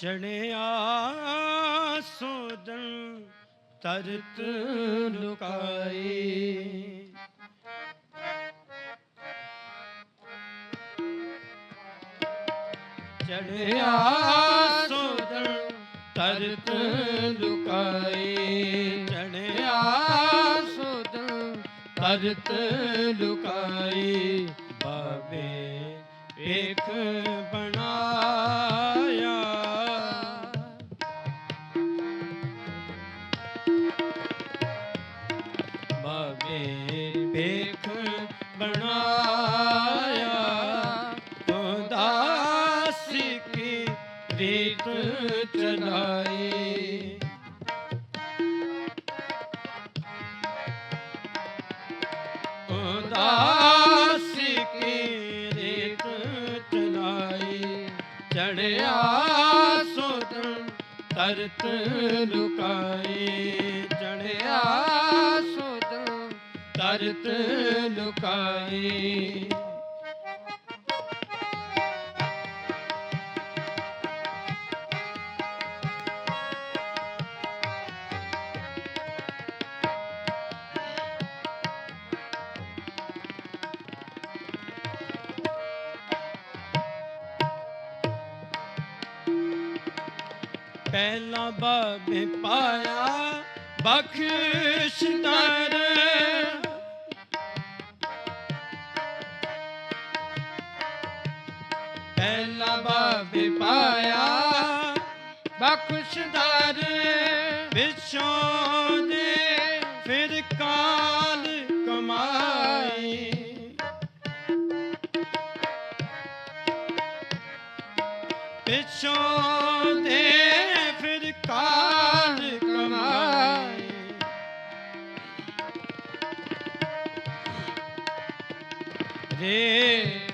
ਚੜਿਆ ਸੋਦਨ ਤਰਤ ਲੁਕਾਈ। ਚੜਿਆ ਸੋਦਨ ਤਰਤ ਲੁਕਾਈ। ਚੜਿਆ ਸੋਦਨ ਤਰਤ ਲੁਕਾਈ। ਬਾਬੇ ਵੇਖ ਬਣਾਇਆ ਰੀਤ ਚਲਾਈ ਉਦਾਸ ਕੀ ਰੀਤ ਚਲਾਈ ਚੜਿਆ ਸੋਦਨ ਤਰਤ ਲੁਕਾਈ ਚੜਿਆ ਸੋਦਨ ਤਰਤ ਲੁਕਾਈ ਪਹਿਲਾ ਬਾਬੇ ਪਾਇਆ ਬਖਸ਼ ਦਰ ਪਹਿਲਾ ਬਾਬੇ ਪਾਇਆ ਬਖਸ਼ ਦਰ ਵਿਛੋਂ રે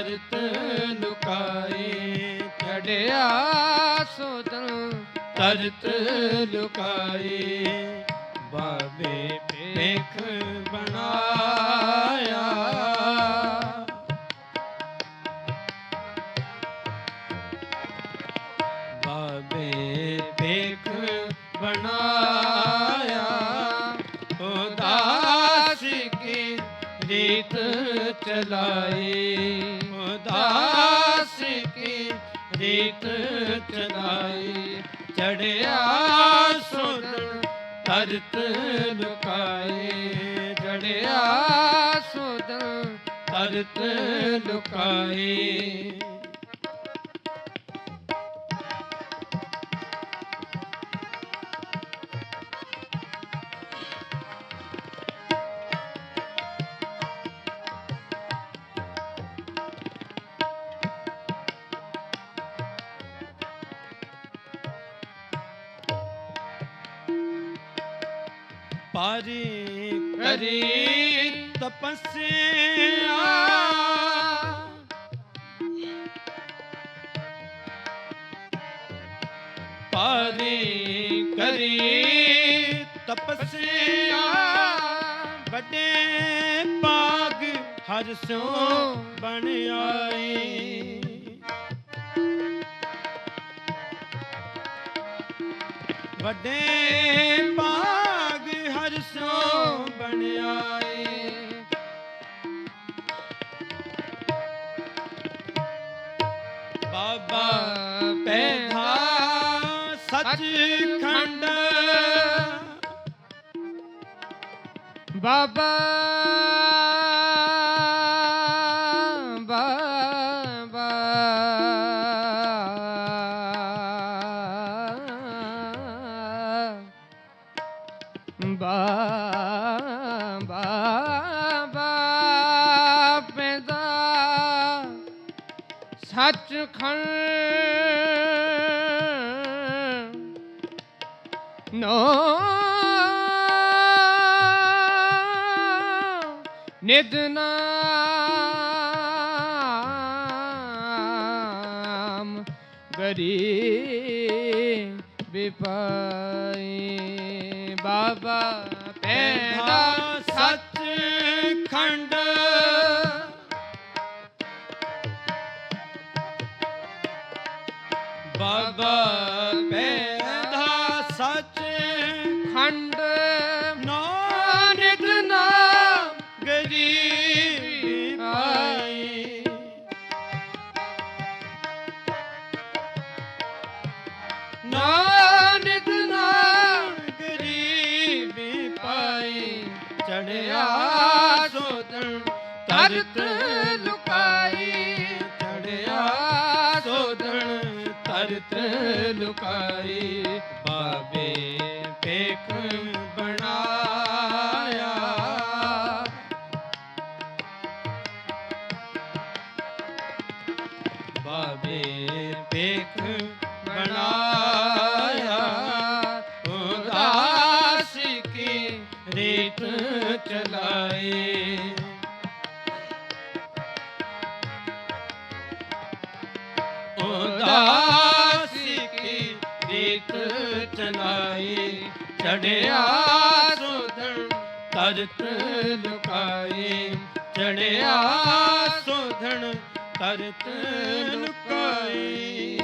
ਤਰਤ ਲੁਕਾਈ ਚੜਿਆ ਸੋਧਨ ਤਰਤ ਲੁਕਾਈ ਬਾਬੇ ਵੇਖ ਬਣਾਇਆ। ਬਾਬੇ ਤਰਤ ਲੁਕਾਈ ਚੜਿਆ ਸੁਨ ਤਰਤ ਲੁਕਾਈ ਪਾਰੀ ਕਰੀ ਤਪੱਸਿਆ। ਪਾਰੀ ਕਰੀ ਤਪੱਸਿਆ। ਵੱਡੇ ਪਾਗ ਹਰ ਸਿਉ ਬਣ ਆਈ ਵੱਡੇ ਪਾਗ ਬਣਿਆ ਸੋ ਬਾਬਾ ਪੈਧਾ ਸੱਚ ਖੰਡ ਬਾਬਾ ਬਾਬਾ ਬਾਬਾ ਬਾਬਾ ਪੈਦਾ ਸੱਚਖੰਡ ਨੋ ਨਿਦਨਾਮ ਗਰੀਬ ਪਾਈ ਬਾਬਾ ਪੈਦਾ ਸੱਚ ਖੰਡ ਬਾਬਾ ਤਰਤ ਲੁਕਾਈ ਚੜਿਆ ਸੋਦਣ ਤਰਤ ਲੁਕਾਈ ਬਾਬੇ ਪੇਖ ਬਣਾਇਆ। ਬਾਬੇ ਪੇਖ ਚੜਿਆ ਸੋਧਣ ਤਰਤ ਲੁਕਾਏ ਚੜਿਆ ਸੋਧਣ ਤਰਤ ਲੁਕਾਈ।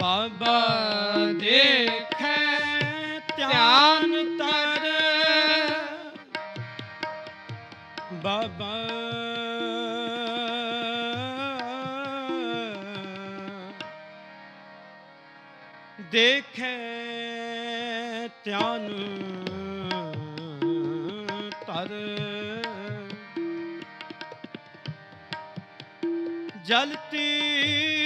ਬਾਬਾ ਦੇਖੈ ਧਿਆਨ ਤਰ ਬਾਬਾ ਦੇਖੈ ਧਿਆਨ ਤਰ ਜਲਤੀ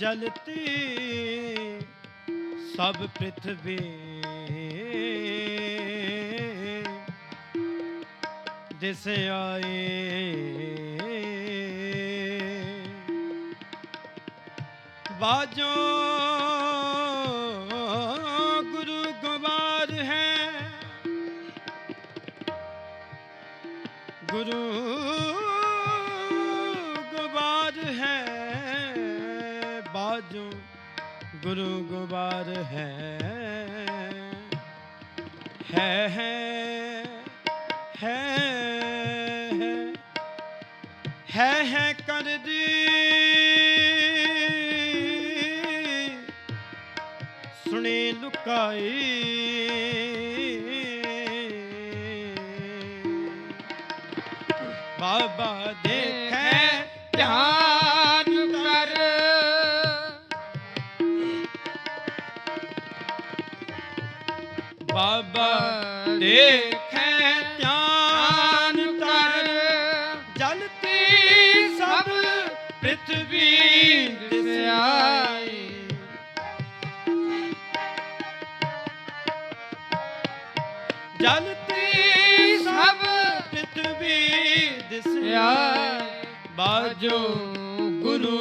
ਜਲਤੀ ਸਭ ਪ੍ਰਿਥਵੀ। ਦਿਸ ਆਏ ਬਾਜੋ ਗੁਰੂ ਗਵਾਰ ਹੈ। ਗੁਰੂ ਗੁਰੂ ਗੁਬਾਰ ਹੈ। ਹੈ ਹੈ ਹੈ ਹੈ। ਹੈ ਕਰਦੀ। ਬਾਬਾ ਦੇਖੈ ਧਿਆਨ ਕਰ। ਜਲਤੀ ਸਭ ਪ੍ਰਿਥਵੀ ਦਿਸਿਆਈ ਜਲਤੀ ਸਭ ਪ੍ਰਿਥਵੀ ਦਿਸਿਆਈ ਬਾਜੋ ਗੁਰੂ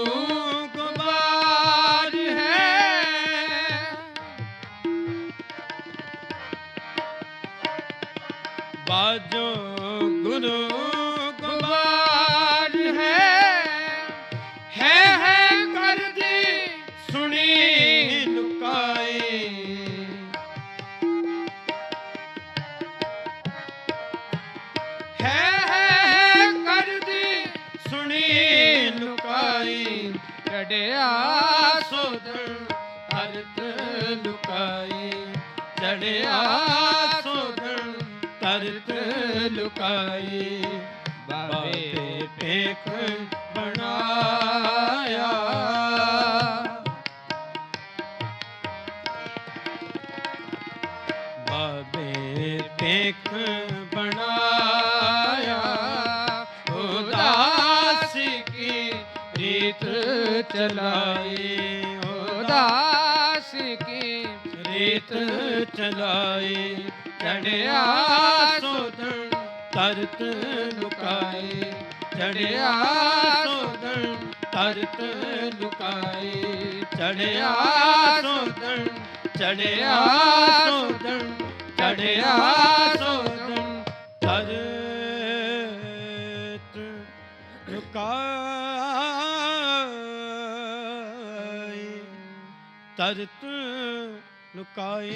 ਚੜਿਆ ਸੋਦਣ ਅਰਥ ਲੁਕਾਈ। ਚੜਿਆ ਸੋਦਣ ਤਰਤ ਲੁਕਾਈ। ਬਾਬੇ ਬਾਬੇ ਪੇਖ ਬਣਾਇਆ। ਬਾਬੇ ਪੇਖ ਬਣਾਇਆ। ਉਦਾਸ ਕੀ ਰੀਤ ਚਲਾਈ। ਉਦਾਸ ਕੀ? ਰੀਤ ਚਲਾਈ। ਚੜਿਆ ਸੋਦਣ ਤਰਤ ਲੁਕਾਈ। ਚੜਿਆ ਸੋਦਣ ਤਰਤ ਲੁਕਾਈ। ਚੜਿਆ ਸੋਦਣ ਚੜਿਆ ਸੋਦਣ ਚੜਿਆ ਸੋਦਣ ਤਰਤ ਲੁਕਾਈ ਤਰਤ ਲੁਕਾਏ